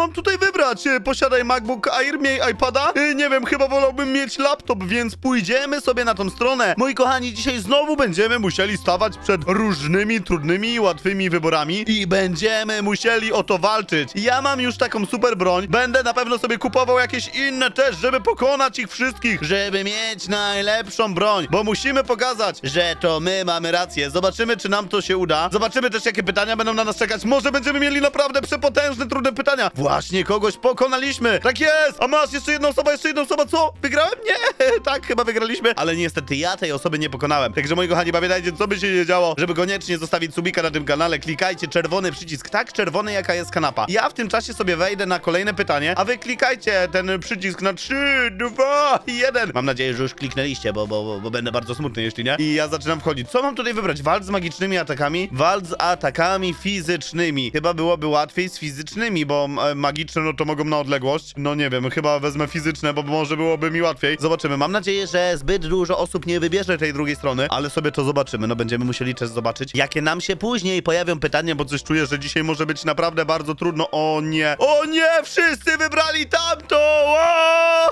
mam tutaj wybrać? E, Posiadaj MacBook Air, miej iPada? E, Nie wiem, chyba wolałbym mieć laptop, więc pójdziemy sobie na tą stronę. Moi kochani, dzisiaj znowu będziemy musieli stawać przed różnymi trudnymi i łatwymi wyborami i będziemy musieli o to walczyć. Ja mam już taką super broń, będę na pewno sobie kupował jakieś inne też, żeby pokonać ich wszystkich, żeby mieć najlepszą broń, bo musimy pokazać, że to my mamy rację. Zobaczymy, czy nam to się uda. Zobaczymy też, jakie pytania będą na nas czekać. Może będziemy mieli naprawdę przepotężne, trudne pytania. Właśnie kogoś pokonaliśmy. Tak jest! A masz jeszcze jedną osobę, jeszcze jedną osobę, co? Wygrałem? Nie! tak, chyba wygraliśmy. Ale niestety ja tej osoby nie pokonałem. Także moi kochani, pamiętajcie, co by się nie działo, żeby koniecznie zostawić subika na tym kanale. Klikajcie czerwony przycisk, tak czerwony, jaka jest kanapa. Ja w tym czasie sobie wejdę na kolejne pytanie, a wy klikajcie ten przycisk na 3, 2, 1. Mam nadzieję, że już kliknęliście, bo, bo, bo, będę bardzo smutny, jeśli nie. I ja zaczynam wchodzić. Co mam tutaj wybrać? Walcz z magicznymi atakami? Walcz z atakami fizycznymi. Chyba byłoby łatwiej z fizycznymi, bo magiczne no to mogą na odległość. No nie wiem, chyba wezmę fizyczne, bo może byłoby mi łatwiej. Zobaczymy. Mam nadzieję, że zbyt dużo osób nie wybierze tej drugiej strony, ale sobie to zobaczymy. No będziemy musieli też zobaczyć, jakie nam się później pojawią pytania, bo coś czuję, że dzisiaj może być naprawdę bardzo trudno. O nie! O nie! Wszyscy wybrali tamto!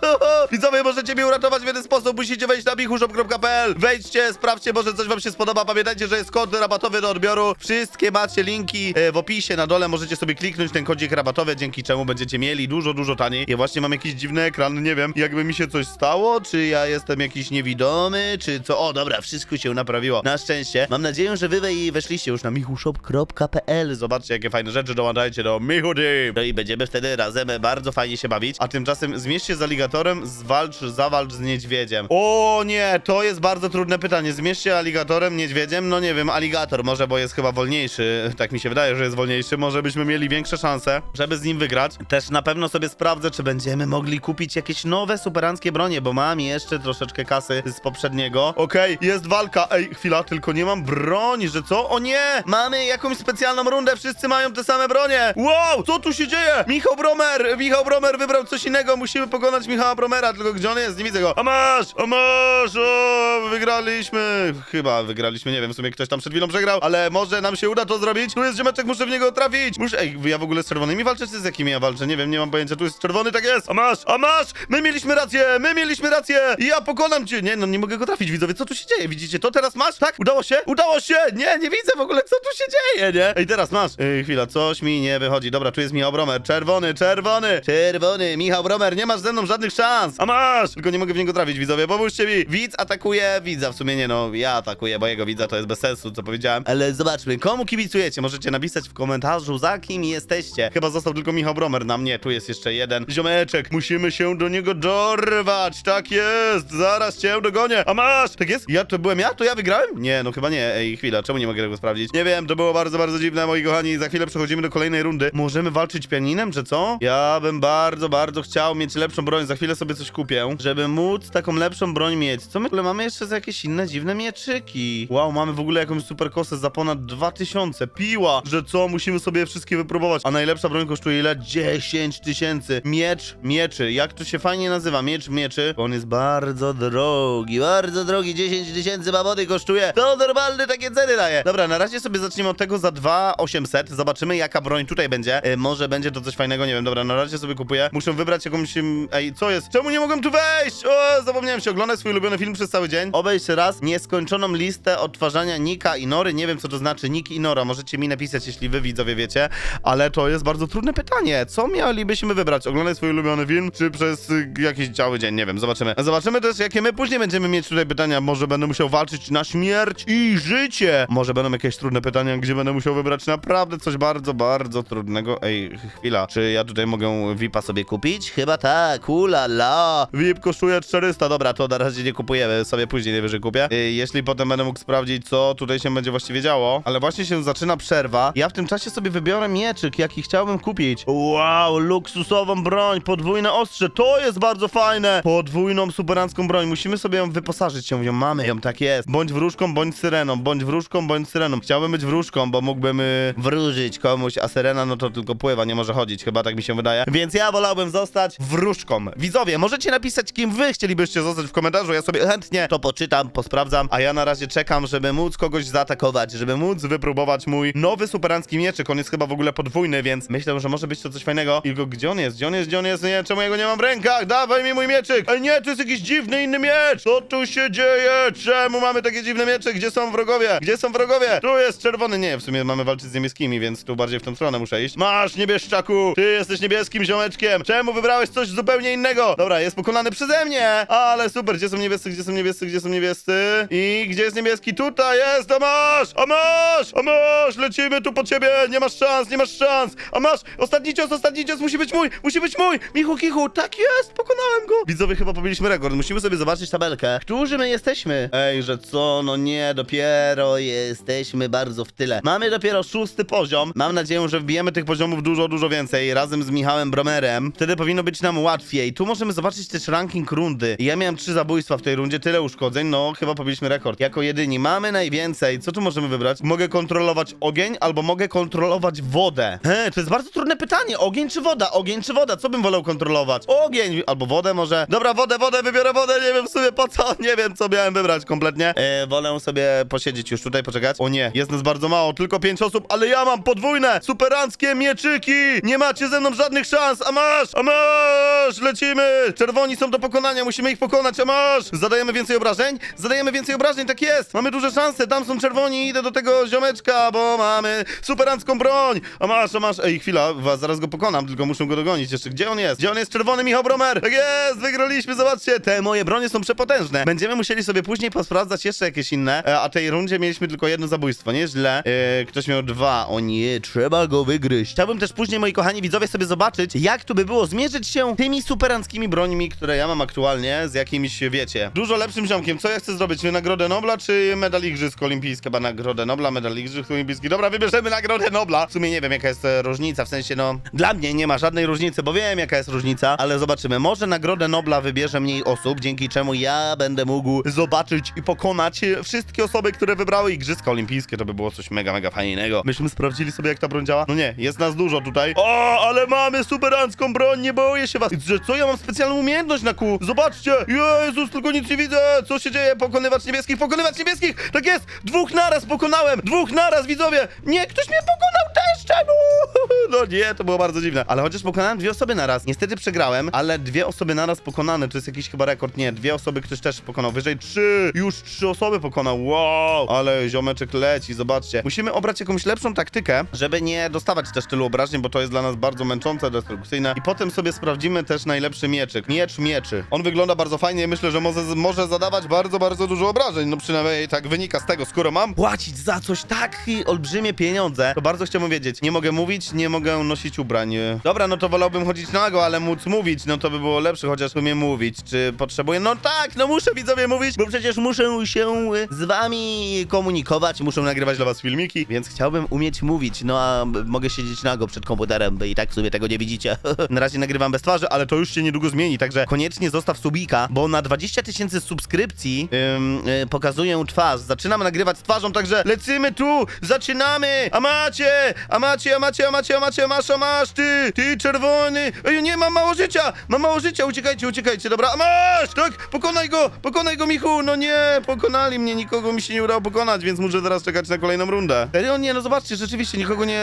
Widzowie, możecie mnie uratować w jeden sposób. Musicie wejść na michushop.pl. Wejdźcie, sprawdźcie, może coś wam się spodoba. Pamiętajcie, że jest kod rabatowy do odbioru. Wszystkie macie linki e, w opisie na dole. Możecie sobie kliknąć ten kodzik rabatowy, dzięki czemu będziecie mieli dużo, dużo taniej. Ja właśnie mam jakiś dziwny ekran, nie wiem, jakby mi się coś stało, czy ja jestem jakiś niewidomy, czy co. O, dobra, wszystko się naprawiło. Na szczęście. Mam nadzieję, że wy weszliście już na michushop.pl. Zobaczcie, jakie fajne rzeczy dołączajcie do Michu Team. No i będziemy wtedy razem bardzo fajnie się bawić. A tymczasem zmierz się z aligatorem, zwalcz, zawalcz z niedźwiedziem. O nie, to jest bardzo trudne pytanie. Zmierz się aligatorem, niedźwiedziem? No nie wiem, aligator może, bo jest chyba wolniejszy. Tak mi się wydaje, że jest wolniejszy. Może byśmy mieli większe szanse, żeby z nim wygrać. Też na pewno sobie sprawdzę, czy będziemy mogli kupić jakieś nowe superanckie bronie, bo mam jeszcze troszeczkę kasy z poprzedniego. Okej, jest walka. Ej, chwila, tylko nie mam broni, że co? O nie! Mamy jakąś specjalną rundę, wszyscy mają te same bronie. Wow, co tu się dzieje? Michał Bromer, Michał Bromer wybrał coś innego. Musimy pokonać Michała Bromera, tylko gdzie on jest? Nie widzę go. A masz, a masz, o, wygraliśmy. Chyba wygraliśmy, nie wiem, w sumie ktoś tam przed chwilą przegrał, ale może nam się uda to zrobić. Tu jest ziomeczek, muszę w niego trafić. Muszę, ej, ja w ogóle z czerwonymi walczę, czy z jakimi ja walczę? Nie wiem, nie mam pojęcia. Tu jest czerwony, tak jest. A masz, a masz, my mieliśmy rację, my mieliśmy rację. Ja pokonam cię. Nie, no nie mogę go trafić, widzowie, co tu się dzieje? Widzicie, to teraz masz? Tak? Udało się? Udało się! Nie, nie widzę w ogóle, co tu się dzieje, nie? Ej, teraz masz. Ej, chwila, coś mi nie wychodzi. Dobra, tu jest Michał Bromer. Czerwony, czerwony, czerwony. Michał Bromer, nie masz ze mną żadnych szans. A masz! Tylko nie mogę w niego trafić, widzowie, pomóżcie mi. Widz atakuje widza, w sumie nie no, ja atakuję mojego widza, to jest bez sensu, co powiedziałem. Ale zobaczmy, komu kibicujecie? Możecie napisać w komentarzu, za kim jesteście. Chyba został tylko Michał Bromer na mnie, tu jest jeszcze jeden ziomeczek. Musimy się do niego dorwać, tak jest, zaraz cię dogonię. A masz! Tak jest? Ja to byłem ja? To ja wygrałem? Nie, no chyba nie. Ej, chwila, czemu nie mogę tego sprawdzić? Nie wiem, to było bardzo, bardzo dziwne, moi kochani. Za chwilę przechodzimy do kolejnej rundy. Możemy walczyć pianinem, czy co? Ja bym bardzo, bardzo chciał mieć lepszą broń. Za chwilę sobie coś kupię, żeby móc taką lepszą broń mieć. Co my w ogóle mamy jeszcze za jakieś inne dziwne mieczyki? Wow, mamy w ogóle jakąś super kosę za ponad 2000. Piła, że co? Musimy sobie wszystkie wypróbować. A najlepsza broń kosztuje ile? 10 tysięcy. Miecz mieczy. Jak to się fajnie nazywa? Miecz mieczy. On jest bardzo drogi, bardzo drogi. 10 tysięcy babody kosztuje. To normalny takie ceny daje. Dobra, na razie sobie zaczniemy od tego za 2800. Zobaczymy jaka broń tutaj będzie. E, może będzie to coś fajnego, nie wiem. Dobra, na razie sobie kupuję. Muszę wybrać jakąś... mm, Ej, co jest? Czemu nie mogłem tu wejść? O, zapomniałem się oglądać swój ulubiony film przez cały dzień. Obejść raz nieskończoną listę odtwarzania Nika i Nory. Nie wiem, co to znaczy Nick i Nora. Możecie mi napisać, jeśli wy widzowie wiecie. Ale to jest bardzo trudne pytanie. Co mielibyśmy wybrać? Oglądać swój ulubiony film, czy przez y, jakiś cały dzień? Nie wiem, zobaczymy. Zobaczymy też, jakie my później będziemy mieć tutaj pytania. Może będę musiał walczyć na śmierć i życie. Może będą jakieś trudne pytania, gdzie będę musiał wybrać naprawdę coś bardzo, bardzo trudnego. Ej, chwila. Czy ja tutaj mogę VIPa sobie kupić? Chyba tak. Ula la. VIP kosztuje 400. Dobra, to na razie nie kupujemy. Sobie później najwyżej kupię. Jeśli potem będę mógł sprawdzić, co tutaj się będzie właściwie działo. Ale właśnie się zaczyna przerwa. Ja w tym czasie sobie wybiorę mieczyk, jaki chciałbym kupić. Wow, luksusową broń, podwójne ostrze. To jest bardzo fajne. Podwójną, superancką broń. Musimy sobie ją wyposażyć. Ją, ją mamy ją, tak jest. Bądź wróżką, bądź syreną. Bądź wróżką, bądź syreną. Chciałbym być wróżką, bo mógłbym y, wróżyć komuś, a syrena no to tylko pływa, nie może chodzić. Chyba tak mi się wydaje. Więc ja wolałbym zostać wróżką. Widzowie, możecie napisać, kim wy chcielibyście zostać w komentarzu. Ja sobie chętnie to poczytam, posprawdzam, a ja na razie czekam, żeby móc kogoś zaatakować, żeby móc wypróbować mój nowy superancki mieczyk. On jest chyba w ogóle podwójny, więc myślę, że może być to coś fajnego. Ilgo, gdzie on jest? Gdzie on jest? Gdzie on jest? Nie, czemu ja go nie mam w rękach? Dawaj mi mój mieczyk! Ej, nie, to jest jakiś dziwny inny miecz! Co tu się dzieje? Czemu mamy takie dziwne miecze? Gdzie są wrogowie? Gdzie są wrogowie? Tu jest czerwony. Nie, w sumie mamy walczyć z niebieskimi, więc tu bardziej w tą stronę muszę iść. Masz, niebieszczaku! Ty jesteś niebieskim ziomeczkiem! Czemu wybrałeś coś zupełnie innego? Dobra, jest pokonany przeze mnie! Ale super, gdzie są niebiescy? Gdzie są niebiescy? Gdzie są niebiescy? I gdzie jest niebieski? Tutaj jest! A masz! A masz! A masz! Lecimy tu po ciebie! Nie masz szans, nie masz szans! A masz! Ostatni cios, ostatni cios musi być mój! Musi być mój! Michu, kichu, tak jest! Pokonałem go! Widzowie, chyba pobiliśmy rekord. Musimy sobie zobaczyć tabelkę. Którzy my jesteśmy? Ej, że co? No nie, dopiero jesteśmy bardzo w tyle. Mamy dopiero szósty poziom. Mam nadzieję, że wbijemy tych poziomów dużo, dużo więcej. Razem z Michałem Bromerem. Wtedy powinno być nam łatwiej. Tu możemy zobaczyć też ranking rundy. Ja miałem trzy zabójstwa w tej rundzie, tyle uszkodzeń. No, chyba pobiliśmy rekord. Jako jedyni mamy najwięcej. Co tu możemy wybrać? Mogę kontrolować ogień albo mogę kontrolować wodę. He, to jest bardzo trudne pytanie. Ogień czy woda? Ogień czy woda? Co bym wolał kontrolować? Ogień albo wodę może? Dobra, wodę, wodę, wybiorę wodę. Nie wiem w sumie po co. Nie wiem, co miałem wybrać kompletnie. E, wolę sobie posiedzieć już tutaj, poczekać. O nie, jest nas bardzo mało, tylko pięć osób, ale ja mam podwójne, superanckie mieczyki. Nie macie ze mną żadnych szans. A masz, a masz, lecimy. Czerwoni są do pokonania, musimy ich pokonać, a masz. Zadajemy więcej obrażeń? Zadajemy więcej obrażeń, tak jest. Mamy duże szanse, tam są czerwoni, idę do tego ziomeczka, bo mamy superancką broń. A masz, a masz. Ej, chwila, was zaraz go pokonam, tylko muszę go dogonić jeszcze. Gdzie on jest? Gdzie on jest? Czerwony Michał Bromer. Tak jest, wygraliśmy, zobaczcie. Te moje bronie są przepotężne. Będziemy musieli sobie później posprawdzać jeszcze jakieś inne, e, a tej rundzie mieliśmy tylko jedno zabójstwo, nieźle. E, ktoś miał dwa. O nie, trzeba go wygryźć. Chciałbym też później, moi kochani widzowie, sobie zobaczyć, jak tu by było zmierzyć się tymi superanckimi brońmi, które ja mam aktualnie z jakimś, wiecie, dużo lepszym ziomkiem. Co ja chcę zrobić? Nagrodę Nobla czy medal Igrzysk Olimpijski? Chyba nagrodę Nobla, medal Igrzysk Olimpijski. Dobra, wybierzemy nagrodę Nobla. W sumie nie wiem, jaka jest e, różnica, w sensie, no, dla mnie nie ma żadnej różnicy, bo wiem, jaka jest różnica, ale zobaczymy. Może nagrodę Nobla wybierze mniej osób, dzięki czemu ja będę mógł zobaczyć i pokonać wszystkie osoby, które wybrały Igrzyska Olimpijskie. To by było coś mega, mega fajnego. Myśmy sprawdzili sobie, jak ta broń działa. No nie, jest nas dużo tutaj. O, ale mamy superancką broń, nie boję się was. Że co, ja mam specjalną umiejętność na kół. Zobaczcie, Jezus, tylko nic nie widzę. Co się dzieje? Pokonywać niebieskich, pokonywać niebieskich. Tak jest, dwóch naraz pokonałem, dwóch naraz, widzowie. Nie, ktoś mnie pokonał czemu? No nie, to było bardzo dziwne. Ale chociaż pokonałem dwie osoby naraz. Niestety przegrałem, ale dwie osoby naraz pokonane. To jest jakiś chyba rekord. Nie, dwie osoby ktoś też pokonał. Wyżej trzy. Już trzy osoby pokonał. Wow. Ale ziomeczek leci, zobaczcie. Musimy obrać jakąś lepszą taktykę, żeby nie dostawać też tylu obrażeń, bo to jest dla nas bardzo męczące, destrukcyjne. I potem sobie sprawdzimy też najlepszy mieczyk. Miecz mieczy. On wygląda bardzo fajnie i myślę, że może, może zadawać bardzo, bardzo dużo obrażeń. No przynajmniej tak wynika z tego. Skoro mam płacić za coś tak olbrzymie pieniądze, to bardzo chciałbym wiedzieć. Nie mogę mówić, nie mogę nosić ubrań. Dobra, no to wolałbym chodzić nago, ale móc mówić, no to by było lepsze, chociaż umiem mówić. Czy potrzebuję? No tak, no muszę widzowie mówić, bo przecież muszę się y, z wami komunikować, muszę nagrywać dla was filmiki, więc chciałbym umieć mówić, no a mogę siedzieć nago przed komputerem, bo i tak sobie tego nie widzicie. Na razie nagrywam bez twarzy, ale to już się niedługo zmieni, także koniecznie zostaw subika, bo na 20 tysięcy subskrypcji ym, y, pokazuję twarz. Zaczynam nagrywać z twarzą, także lecimy tu, zaczynamy! A macie, a macie, macie, macie, a macie, masz, masz, ty, ty czerwony! Ej, nie, mam mało życia, mam mało życia, uciekajcie, uciekajcie, dobra, masz! Tak, pokonaj go, pokonaj go, Michu, no nie, pokonali mnie, nikogo mi się nie udało pokonać, więc muszę teraz czekać na kolejną rundę. Serio? Nie, no zobaczcie, rzeczywiście nikogo nie,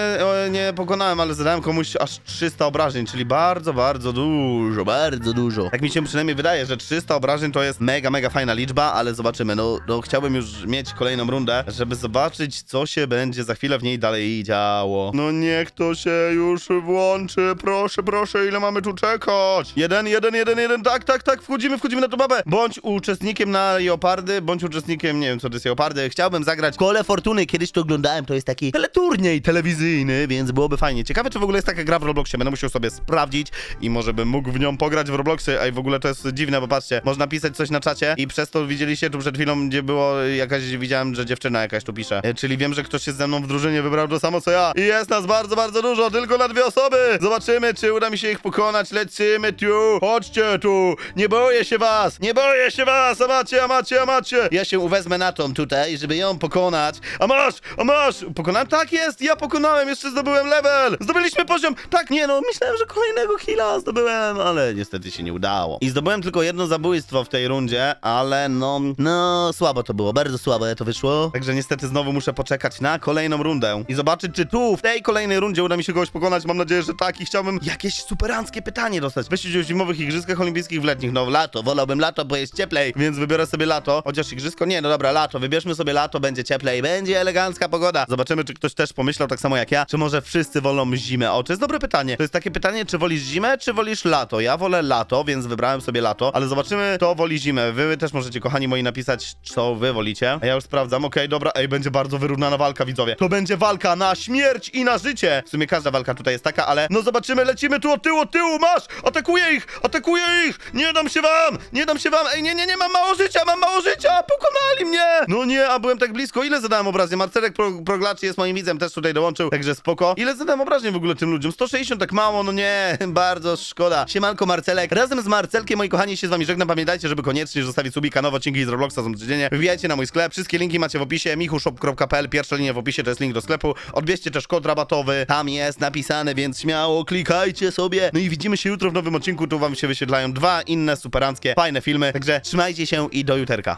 nie pokonałem, ale zadałem komuś aż 300 obrażeń, czyli bardzo, bardzo dużo, bardzo dużo. Tak mi się przynajmniej wydaje, że 300 obrażeń to jest mega, mega fajna liczba, ale zobaczymy, no, no chciałbym już mieć kolejną rundę, żeby zobaczyć, co się będzie za chwilę w niej dalej działo. No niech to się już włączy, proszę, proszę, ile mamy tu czekać? Jeden, jeden, jeden, jeden, tak, tak, tak, wchodzimy, wchodzimy na tą babę. Bądź uczestnikiem na Jeopardy, bądź uczestnikiem, nie wiem co to jest Jeopardy, chciałbym zagrać Kole Fortuny, kiedyś to oglądałem, to jest taki teleturniej telewizyjny, więc byłoby fajnie. Ciekawe, czy w ogóle jest taka gra w Robloxie, będę musiał sobie sprawdzić i może bym mógł w nią pograć w Robloxie, a i w ogóle to jest dziwne, bo patrzcie, można pisać coś na czacie i przez to widzieliście tu przed chwilą, gdzie było jakaś, widziałem, że dziewczyna jakaś tu pisze, e, czyli wiem, że ktoś się ze mną w drużynie wybrał to samo co ja jest nas bardzo, bardzo dużo, tylko na dwie osoby. Zobaczymy, czy uda mi się ich pokonać, lecimy tu, chodźcie tu, nie boję się was, nie boję się was, a macie, a macie, a macie. Ja się uwezmę na tą tutaj, żeby ją pokonać, a masz, a masz, pokonałem, tak jest, ja pokonałem, jeszcze zdobyłem level, zdobyliśmy poziom, tak, nie no, myślałem, że kolejnego killa zdobyłem, ale niestety się nie udało. I zdobyłem tylko jedno zabójstwo w tej rundzie, ale no, no, słabo to było, bardzo słabo to wyszło. Także niestety znowu muszę poczekać na kolejną rundę i zobaczyć, czy tu, w tej kolejnej rundzie uda mi się kogoś pokonać, mam nadzieję, że tak i chciałbym jakieś superanckie pytanie dostać. Weź udział w zimowych igrzyskach olimpijskich w letnich, no lato, wolałbym lato, bo jest cieplej, więc wybiorę sobie lato, chociaż igrzysko, nie, no dobra, lato, wybierzmy sobie lato, będzie cieplej, będzie elegancka pogoda. Zobaczymy, czy ktoś też pomyślał tak samo jak ja, czy może wszyscy wolą zimę. O, to jest dobre pytanie. To jest takie pytanie, czy wolisz zimę, czy wolisz lato? Ja wolę lato, więc wybrałem sobie lato, ale zobaczymy, kto woli zimę. Wy też możecie, kochani moi, napisać, co wy wolicie. A ja już sprawdzam, okej, dobra, ej, będzie bardzo wyrównana walka, widzowie. To będzie walka na śmierć i na życie. W sumie każda walka tutaj jest taka, ale no zobaczymy, lecimy tu od tyłu, od tyłu, masz! Atakuję ich, atakuję ich! Nie dam się wam, nie dam się wam, ej, nie, nie, nie, mam mało życia, mam mało życia, pokonali mnie! No nie, a byłem tak blisko, ile zadałem obrażeń? Marcelek Pro, Proglacz jest moim widzem, też tutaj dołączył, także spoko. Ile zadałem obrażeń w ogóle tym ludziom? 160, tak mało, no nie, bardzo szkoda. Siemanko Marcelek, razem z Marcelkiem, moi kochani, się z wami żegnam, pamiętajcie, żeby koniecznie zostawić subika, nowe odcinki z Robloxa są codziennie. Wbijajcie na mój sklep, wszystkie linki macie w opisie, michushop.pl, pierwsza linia w opisie, to jest link do sklepu. Odbierzcie też kod rabatowy, tam jest napisane, więc śmiało klikajcie sobie. No i widzimy się jutro w nowym odcinku, tu wam się wyświetlają dwa inne superanckie, fajne filmy, także trzymajcie się i do juterka.